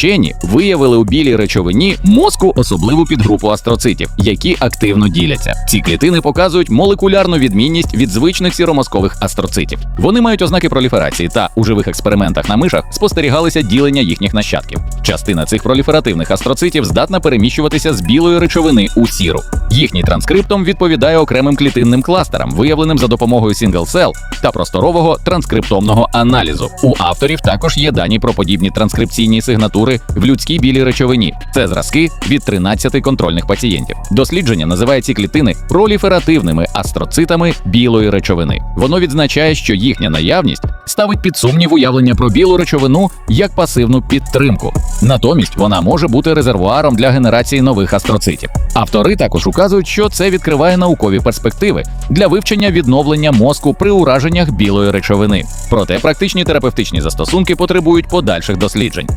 Вчені виявили у білій речовині мозку особливу підгрупу астроцитів, які активно діляться. Ці клітини показують молекулярну відмінність від звичних сіромозкових астроцитів. Вони мають ознаки проліферації та у живих експериментах на мишах спостерігалися ділення їхніх нащадків. Частина цих проліферативних астроцитів здатна переміщуватися з білої речовини у сіру. Їхній транскриптом відповідає окремим клітинним кластерам, виявленим за допомогою сингл-сел та просторового транскриптомного аналізу. У авторів також є дані про подібні транскрипційні сигнатури в людській білій речовині. Це зразки від 13 контрольних пацієнтів. Дослідження називає ці клітини проліферативними астроцитами білої речовини. Воно відзначає, що їхня наявність ставить під сумнів уявлення про білу речовину як пасивну підтримку. Натомість вона може бути резервуаром для генерації нових астроцитів. Автори також указують, що це відкриває наукові перспективи для вивчення відновлення мозку при ураженнях білої речовини. Проте практичні терапевтичні застосунки потребують подальших досліджень.